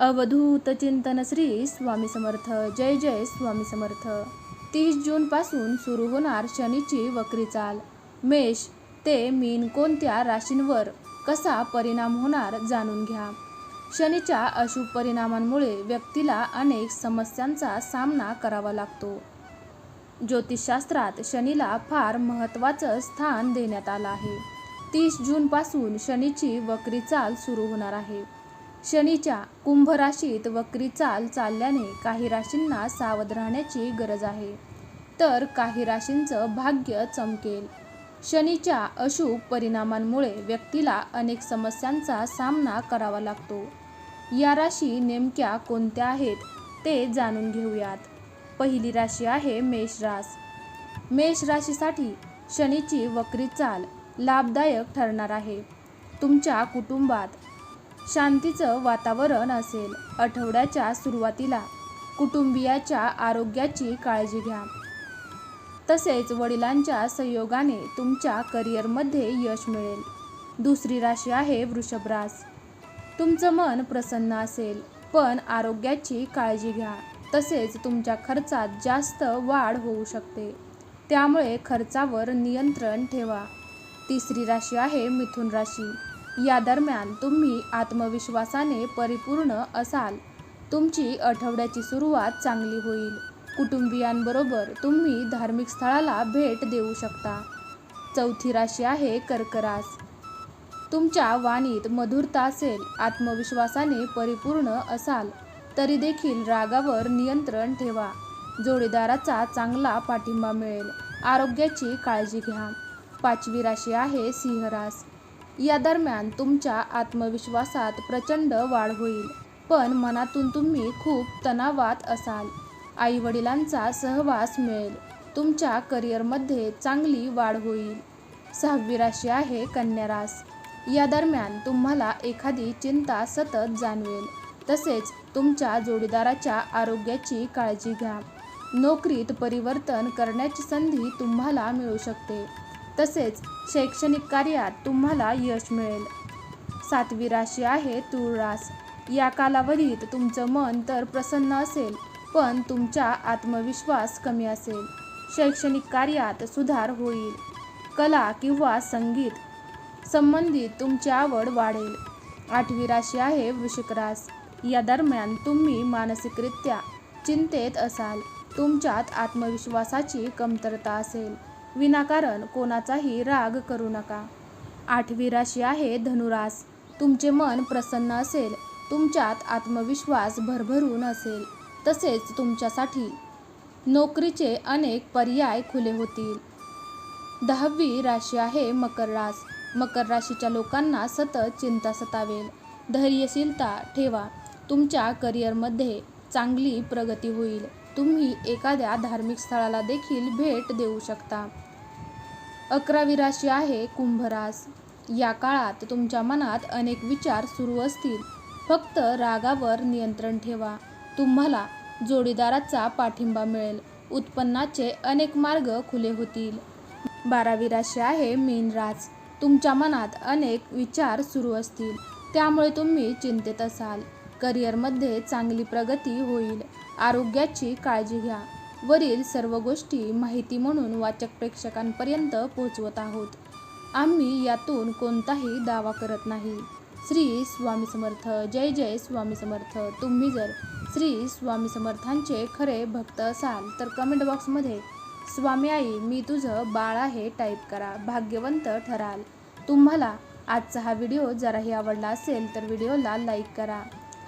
अवधूत चिंतन श्री स्वामी समर्थ. जय जय स्वामी समर्थ. तीस जूनपासून सुरू होणार शनीची वक्री चाल. मेष ते मीन कोणत्या राशींवर कसा परिणाम होणार जाणून घ्या. शनीच्या अशुभ परिणामांमुळे व्यक्तीला अनेक समस्यांचा सामना करावा लागतो. ज्योतिषशास्त्रात शनीला फार महत्त्वाचं स्थान देण्यात आलं आहे. तीस जूनपासून शनीची वक्री चाल सुरू होणार आहे. शनीच्या कुंभ राशीत वक्री चाल चालल्याने काही राशींना सावध राहण्याची गरज आहे. तर काही राशींचं भाग्य चमकेल. शनीच्या अशुभ परिणामांमुळे व्यक्तीला अनेक समस्यांचा सामना करावा लागतो. या राशी नेमक्या कोणत्या आहेत ते जाणून घेऊयात. पहिली राशी आहे मेष रास. मेष राशीसाठी शनीची वक्री चाल लाभदायक ठरणार आहे. तुमच्या कुटुंबात शांतीचं वातावरण असेल. आठवड्याच्या सुरुवातीला कुटुंबियाच्या आरोग्याची काळजी घ्या. तसेच वडिलांच्या सहयोगाने तुमच्या करिअरमध्ये यश मिळेल. दुसरी राशी आहे वृषभ रास. तुमचं मन प्रसन्न असेल पण आरोग्याची काळजी घ्या. तसेच तुमच्या खर्चात जास्त वाढ होऊ शकते. त्यामुळे खर्चावर नियंत्रण ठेवा. तिसरी राशी आहे मिथुन राशी. या दरम्यान तुम्ही आत्मविश्वासाने परिपूर्ण असाल. तुमची आठवड्याची सुरुवात चांगली होईल. कुटुंबियांबरोबर तुम्ही धार्मिक स्थळाला भेट देऊ शकता. चौथी राशी आहे कर्क रास तुमच्या वाणीत मधुरता असेल आत्मविश्वासाने परिपूर्ण असाल तरी देखील रागावर नियंत्रण ठेवा. जोडीदाराचा चांगला पाठिंबा मिळेल. आरोग्याची काळजी घ्या. पाचवी राशी आहे सिंहरास. या दरम्यान तुमच्या आत्मविश्वासात प्रचंड वाढ होईल. पण मनातून तुम्ही खूप तणावात असाल. आई वडिलांचा सहवास मिळेल. तुमच्या करिअरमध्ये चांगली वाढ होईल. सहावी राशी आहे कन्या रास. या दरम्यान तुम्हाला एखादी चिंता सतत जाणवेल. तसेच तुमच्या जोडीदाराच्या आरोग्याची काळजी घ्या. नोकरीत परिवर्तन करण्याची संधी तुम्हाला मिळू शकते. तसेच शैक्षणिक कार्यात तुम्हाला यश मिळेल. सातवी राशी आहे तुळ रास या कालावधीत तुमचं मन तर प्रसन्न असेल पण तुमचा आत्मविश्वास कमी असेल. शैक्षणिक कार्यात सुधार होईल. कला किंवा संगीत संबंधित तुमची आवड वाढेल. आठवी राशी आहे वृश्चिक रास. या दरम्यान तुम्ही मानसिकरित्या चिंतेत असाल. तुमच्यात आत्मविश्वासाची कमतरता असेल. विनाकारण कोणाचाही राग करू नका. आठवी राशी आहे धनुरास. तुमचे मन प्रसन्न असेल तुमच्यात आत्मविश्वास भरभरून असेल तसेच तुमच्यासाठी नोकरीचे अनेक पर्याय खुले होतील. दहावी राशी आहे मकर रास. मकर राशीच्या लोकांना सतत चिंता सतावेल. धैर्यशीलता ठेवा. तुमच्या करिअरमध्ये चांगली प्रगती होईल. तुम्ही एखाद्या धार्मिक स्थळाला देखील भेट देऊ शकता. अकरावी राशी आहे कुंभरास या काळात तुमच्या मनात अनेक विचार सुरू असतील. फक्त रागावर नियंत्रण ठेवा. तुम्हाला जोडीदाराचा पाठिंबा मिळेल. उत्पन्नाचे अनेक मार्ग खुले होतील. बारावी राशी आहे मीन रास. तुमच्या मनात अनेक विचार सुरू असतील. त्यामुळे तुम्ही चिंतेत असाल. करिअरमध्ये चांगली प्रगती होईल. आरोग्याची काळजी घ्या. वरील सर्व गोष्टी माहिती म्हणून वाचक प्रेक्षकांपर्यंत पोहोचवत आहोत. आम्ही यातून कोणताही दावा करत नाही. श्री स्वामी समर्थ. जय जय स्वामी समर्थ. तुम्ही जर श्री स्वामी समर्थांचे खरे भक्त असाल तर कमेंट बॉक्समध्ये स्वामी आई मी तुझं बाळ आहे टाईप करा. भाग्यवंत ठराल. तुम्हाला आजचा हा व्हिडिओ जराही आवडला असेल तर व्हिडिओला लाईक करा.